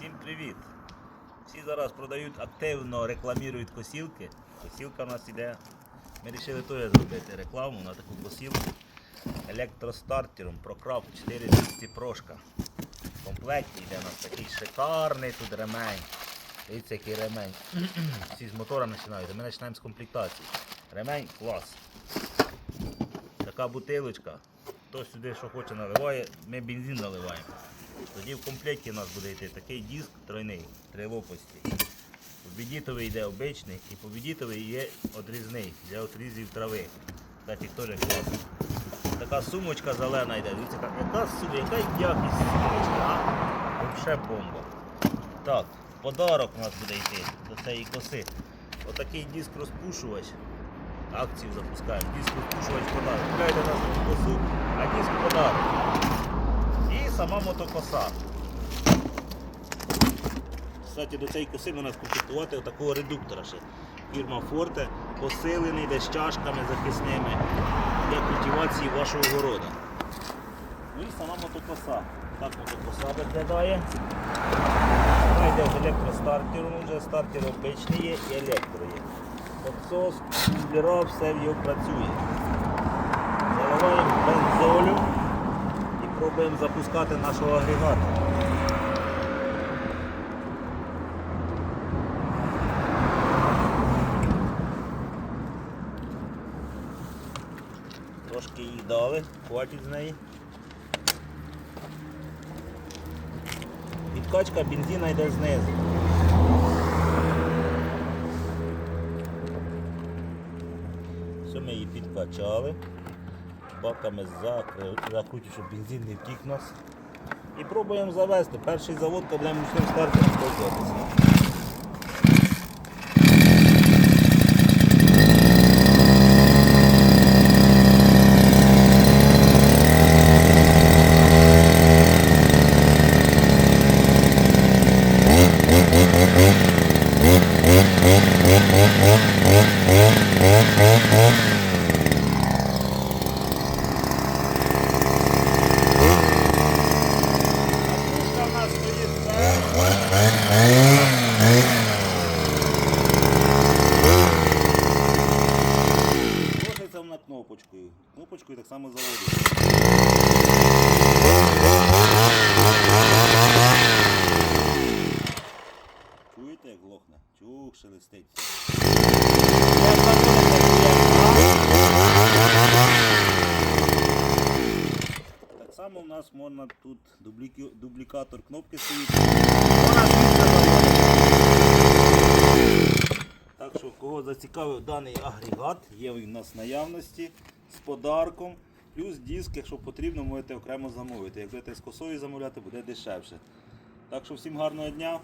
Всім привіт! Всі зараз продають активно рекламують косілки. Косілка у нас іде. Ми вирішили теж зробити рекламу на таку косілку електростартером ProCraft 4200 прошка. В комплекті йде у нас такий шикарний тут ремень. Дивіться, який ремень. Всі з мотора починають, ми починаємо з комплектації. Ремень клас. Така бутилочка. Хто сюди що хоче наливає, ми бензин наливаємо. Тоді в комплекті у нас буде йти такий диск тройний, три лопасті. Побідітовий йде обичний і побідітовий є одрізний для отрізів трави. Кстати, теж класно. Така сумочка зелена йде. Дивіться, яка, яка, су- яка якість сумочки, а? Вообще бомба. Так, подарок у нас буде йти до цієї коси. Отакий диск розпушувач. Акцію запускаємо. Диск розпушувач подарок. Купляйте нас косу, а диск подарок. Сама мотокоса. Кстати, до цієї коси можна скомплектувати отакого редуктора ще. Фірма Forte, посилений десь чашками захисними для культивації вашого города. Ну і сама мотокоса. Так мотокоса виглядає. Вона йде з електростартером, вже стартер обичний є і електро є. Подсос, кулера, все в його працює. Заливаємо бензолю і пробуємо запускати нашого агрегата. Трошки її дали, хватить з неї. Підкачка бензина йде знизу. Все, ми її підкачали. Баками закрутили, щоб бензин не втік нас. І пробуємо завести. Перший завод, будемо ручним стартером спілкуватися. Пушка нас вона кнопочкою. Кнопочкою так само заводиться. Чуєте, як глохне? Чух, шелестить. Так само у нас можна тут дубліки- дублікатор кнопки стоїть. Так що, кого зацікавив даний агрегат, є він у нас в наявності з подарком. Плюс диск, якщо потрібно, можете окремо замовити. Як будете з косою замовляти, буде дешевше. Так що всім гарного дня.